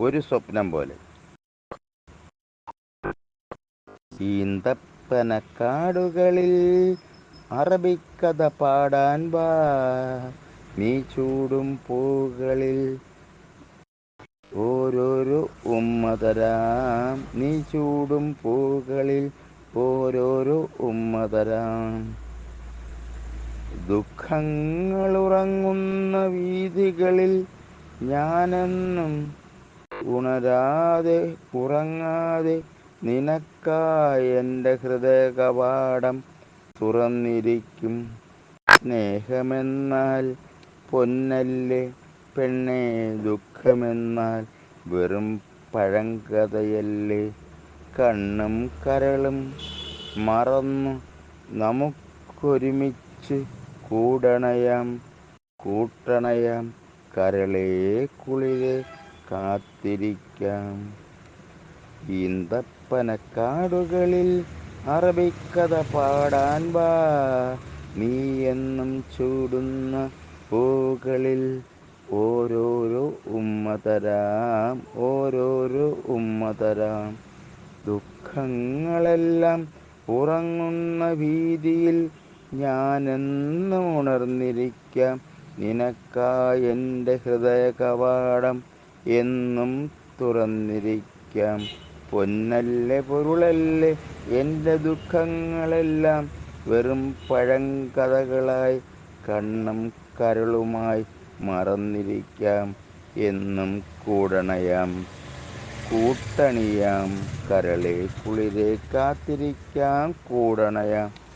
ഒരു സ്വപ്നം പോലെ. ഈന്തപ്പനക്കാടുകളിൽ അറബിക്കഥ പാടാൻ വാ. നീ ചൂടും പൂകളിൽ ഓരോരോ ഉമ്മതരാം നീ ചൂടും പൂകളിൽ ഓരോരോ ഉമ്മതരാം ദുഃഖങ്ങളുറങ്ങുന്ന വീഥികളിൽ ഞാനെന്നും ഉണരാതെ ഉറങ്ങാതെ നിനക്കായ എന്റെ ഹൃദയ കവാടം തുറന്നിരിക്കും. സ്നേഹമെന്നാൽ പൊന്നല്ലേ പെണ്ണേ ദുഃഖമെന്നാൽ വെറും പഴങ്കഥയല്ലേ. കണ്ണും കരളും മറന്നു നമുക്കൊരുമിച്ച് കൂടണയാം കൂട്ടണയാം കരളേ കുളിരെ. കാത്തിരിക്കാം. ഈന്തപ്പനക്കാടുകളിൽ അറബിക്കഥ പാടാൻ വാ. നീ എന്നും ചൂടുന്ന പൂകളിൽ ഓരോരോ ഉമ്മ തരാം ഓരോരോ ഉമ്മ തരാം. ദുഃഖങ്ങളെല്ലാം ഉറങ്ങുന്ന ഭീതിയിൽ ഞാനെന്നും ഉണർന്നിരിക്കാം. നിനക്കായി എന്റെ ഹൃദയ കവാടം എന്നും തുറന്നിരിക്കാം. പൊന്നല്ലേ പൊരുളല്ലേ എന്റെ ദുഃഖങ്ങളെല്ലാം വെറും പഴങ്കഥകളായി കണ്ണും കരളുമായി മറന്നിരിക്കാം. എന്നും കൂടണയാം. കൂട്ടണിയാം. കരളെ കുളിരെ കാത്തിരിക്കാം. കൂടണയാം.